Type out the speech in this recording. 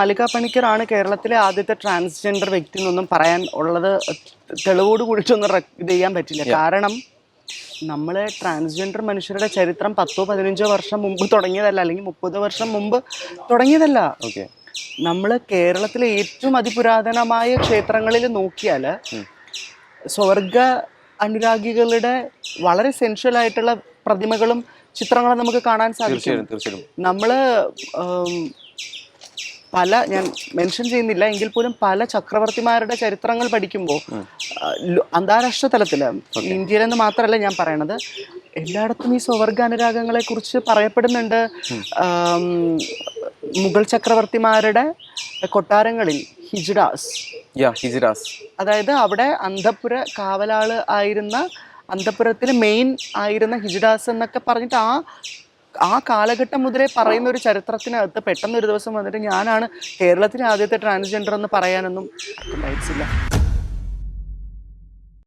മാലിക പണിക്കറാണ് കേരളത്തിലെ ആദ്യത്തെ ട്രാൻസ്ജെൻഡർ വ്യക്തി എന്നൊന്നും പറയാൻ ഉള്ളത്. തെളിവോട് കൂടിയിട്ടൊന്നും ഇത് ചെയ്യാൻ പറ്റില്ല. കാരണം നമ്മൾ ട്രാൻസ്ജെൻഡർ മനുഷ്യരുടെ ചരിത്രം പത്തോ പതിനഞ്ചോ വർഷം മുമ്പ് തുടങ്ങിയതല്ല അല്ലെങ്കിൽ മുപ്പത് വർഷം മുമ്പ് തുടങ്ങിയതല്ല. ഓക്കെ നമ്മൾ കേരളത്തിലെ ഏറ്റവും അതിപുരാതനമായ ക്ഷേത്രങ്ങളിൽ നോക്കിയാൽ സ്വർഗ അനുരാഗികളുടെ വളരെ സെൻഷ്യൽ ആയിട്ടുള്ള പ്രതിമകളും ചിത്രങ്ങളും നമുക്ക് കാണാൻ സാധിക്കും. നമ്മൾ പല ഞാൻ മെൻഷൻ ചെയ്യുന്നില്ല എങ്കിൽ പോലും പല ചക്രവർത്തിമാരുടെ ചരിത്രങ്ങൾ പഠിക്കുമ്പോൾ അന്താരാഷ്ട്ര തലത്തിൽ ഇന്ത്യയിലെന്ന് മാത്രമല്ല ഞാൻ പറയണത് എല്ലായിടത്തും ഈ സ്വവർഗ അനുരാഗങ്ങളെ കുറിച്ച് പറയപ്പെടുന്നുണ്ട്. മുഗൾ ചക്രവർത്തിമാരുടെ കൊട്ടാരങ്ങളിൽ ഹിജ്ഡാസ് ഹിജ്ഡാസ് അതായത് അവിടെ അന്തപുര കാവലാൾ ആയിരുന്ന അന്തപുരത്തിലെ മെയിൻ ആയിരുന്ന ഹിജ്ഡാസ് എന്നൊക്കെ പറഞ്ഞിട്ട് ആ ആ കാലഘട്ടം മുതലേ പറയുന്ന ഒരു ചരിത്രത്തിനകത്ത് പെട്ടെന്ന് ഒരു ദിവസം വന്നിട്ട് ഞാനാണ് കേരളത്തിലെ ആദ്യത്തെ ട്രാൻസ്ജെൻഡർ എന്ന് പറയാനൊന്നും ഉണ്ടായിട്ടില്ല